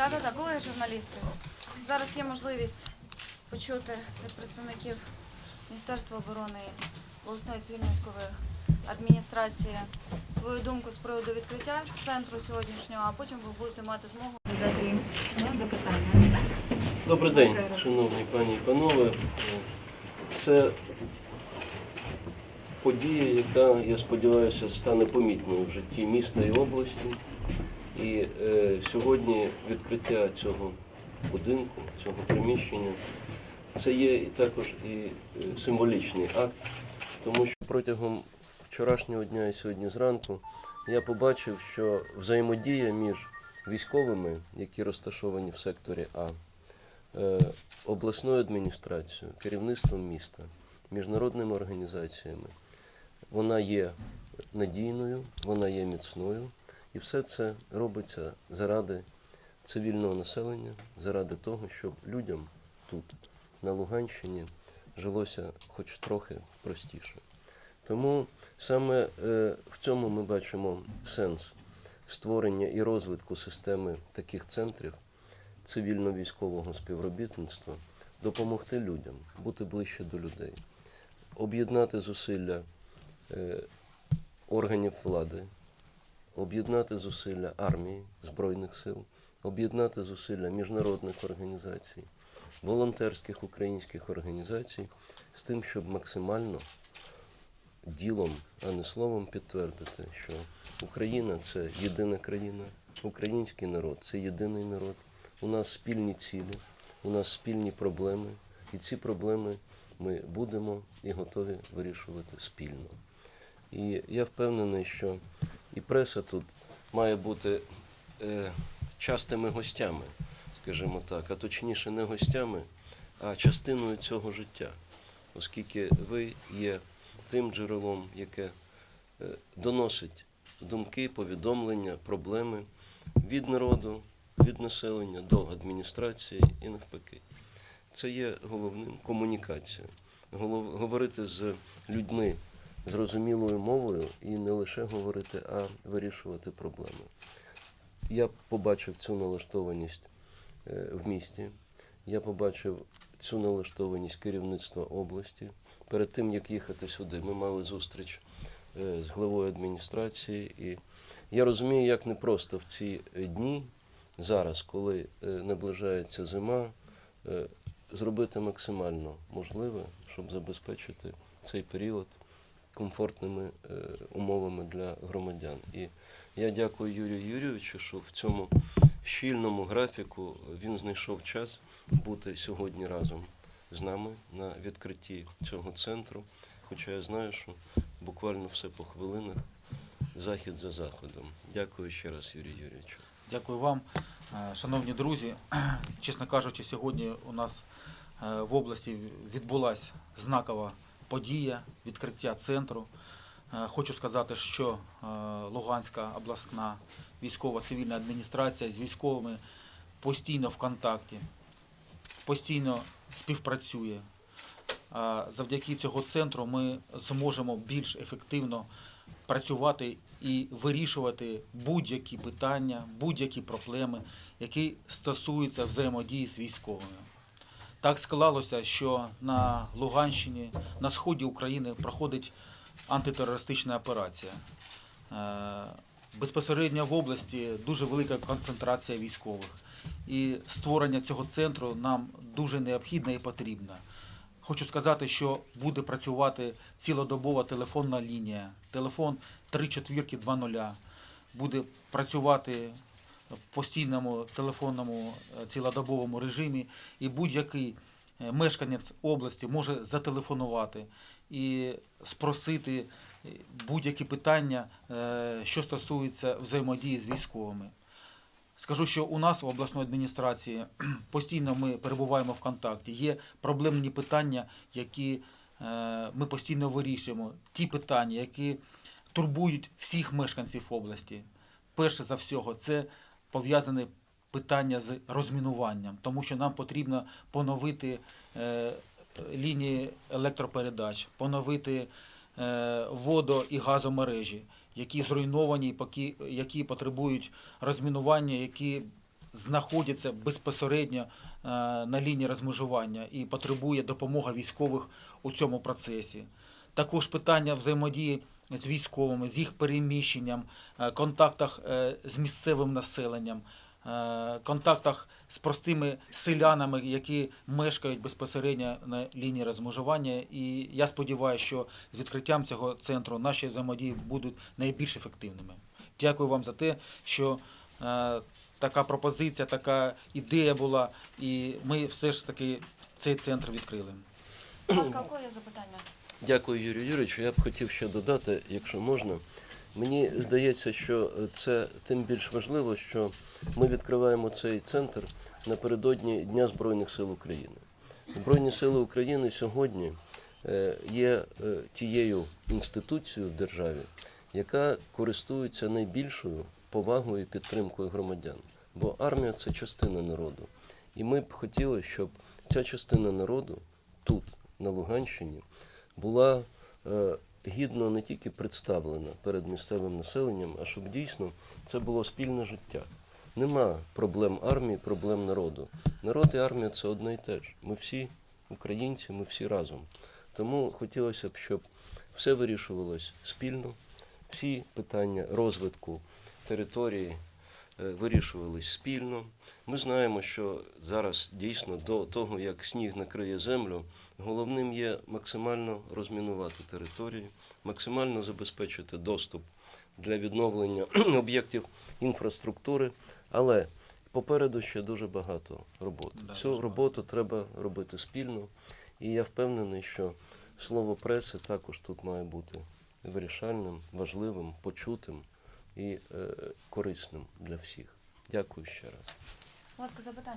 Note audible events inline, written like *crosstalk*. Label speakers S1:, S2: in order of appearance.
S1: Да, да, да, були журналісти. Зараз є можливість почути від представників Міністерства оборони обласної цивільної військової адміністрації свою думку з приводу відкриття центру сьогоднішнього, а потім ви будете мати змогу
S2: задати їм запитання.
S3: Добрий день, шановні пані і панове. Це подія, яка, я сподіваюся, стане помітною в житті міста і області. І е, сьогодні відкриття цього будинку, цього приміщення, це є також і е, символічний акт, тому що протягом вчорашнього дня і сьогодні зранку я побачив, що взаємодія між військовими, які розташовані в секторі А, е, обласною адміністрацією, керівництвом міста, міжнародними організаціями, вона є надійною, вона є міцною, і все це робиться заради цивільного населення, заради того, щоб людям тут, на Луганщині, жилося хоч трохи простіше. Тому саме е, в цьому ми бачимо сенс створення і розвитку системи таких центрів цивільно-військового співробітництва, допомогти людям, бути ближче до людей, об'єднати зусилля е, органів влади, об'єднати зусилля армії, Збройних сил, об'єднати зусилля міжнародних організацій, волонтерських українських організацій з тим, щоб максимально ділом, а не словом підтвердити, що Україна це єдина країна, український народ це єдиний народ. У нас спільні цілі, у нас спільні проблеми, і ці проблеми ми будемо і готові вирішувати спільно. І я впевнений, що і преса тут має бути е, частими гостями, скажімо так, а точніше не гостями, а частиною цього життя, оскільки ви є тим джерелом, яке е, доносить думки, повідомлення, проблеми від народу, від населення до адміністрації і навпаки. Це є головним комунікація. Говорити з людьми зрозумілою мовою і не лише говорити, а вирішувати проблеми. Я побачив цю налаштованість е, в місті. Я побачив цю налаштованість керівництва області. Перед тим, як їхати сюди, ми мали зустріч е, з главою адміністрації. І я розумію, як непросто в ці е, дні, зараз, коли наближається зима, зробити максимально можливе, щоб забезпечити цей період комфортними е, умовами для громадян. І я дякую Юрію Юрійовичу, що в цьому щільному графіку він знайшов час бути сьогодні разом з нами на відкритті цього центру. Хоча я знаю, що буквально все по хвилинах, захід за заходом. Дякую ще раз, Юрію Юрійовичу.
S4: Дякую вам, Е, шановні друзі. *clears throat* Чесно кажучи, сьогодні у нас е, в області відбулася знакова подія відкриття центру. Е, Хочу сказати, що е, Луганська обласна військова цивільна адміністрація з військовими постійно в контакті, постійно співпрацює. Завдяки цього центру ми зможемо більш ефективно працювати і вирішувати будь-які питання, будь-які проблеми, які стосуються взаємодії з військовими. Так склалося, що на Луганщині, на сході України проходить антитерористична операція. Е, Безпосередньо в області дуже велика концентрація військових. І створення цього центру нам дуже необхідно і потрібно. Хочу сказати, що буде працювати цілодобова телефонна лінія, телефон 3420. Буде працювати постійному телефонному е, цілодобовому режимі, і будь-який е, мешканець області може зателефонувати і спросити е, будь-які питання, що стосуються взаємодії з військовими. Скажу, що у нас в обласної адміністрації *clears throat* постійно ми перебуваємо в контакті. Є проблемні питання, які ми постійно вирішуємо. Ті питання, які турбують всіх мешканців області. Перше за всього, це пов'язане питання з розмінуванням, тому що нам потрібно поновити е, лінії електропередач, поновити е, водо- і газомережі, які зруйновані, які потребують розмінування, які знаходяться безпосередньо е, на лінії розмежування і потребує допомоги військових у цьому процесі. Також питання взаємодії з військовими, з їх переміщенням, е, контактах е, з місцевим населенням, е, контактах з простими селянами, які мешкають безпосередньо на лінії розмежування. І я сподіваюся, що з відкриттям цього центру наші взаємодії будуть найбільш ефективними. Дякую вам за те, що така пропозиція, така ідея була, і ми все ж таки цей центр відкрили.
S1: Будь ласка, є запитання?
S3: Дякую, Юрію Юрійовичу. Я б хотів ще додати, якщо можна. Мені здається, що це тим більш важливо, що ми відкриваємо цей центр напередодні Дня Збройних сил України. Збройні сили України сьогодні е, є е, тією інституцією в державі, яка користується найбільшою повагою і підтримкою громадян. Бо армія це частина народу. І ми б хотіли, щоб ця частина народу тут, на Луганщині, була е, гідно не тільки представлена перед місцевим населенням, а щоб дійсно це було спільне життя. Нема проблем армії, проблем народу. Народ і армія це одне і те ж. Ми всі українці, ми всі разом. Тому хотілося б, щоб все вирішувалось спільно, всі питання розвитку території е, вирішувались спільно. Ми знаємо, що зараз дійсно до того, як сніг накриє землю, головним є максимально розмінувати території, максимально забезпечити доступ для відновлення *clears throat* об'єктів інфраструктури, але попереду ще дуже багато роботи.
S4: Да,
S3: Цю роботу треба робити спільно, і я впевнений, що слово преси також тут має бути вирішальним, важливим, почутим і е, корисним для всіх. Дякую ще раз.
S1: Ласка, запитання.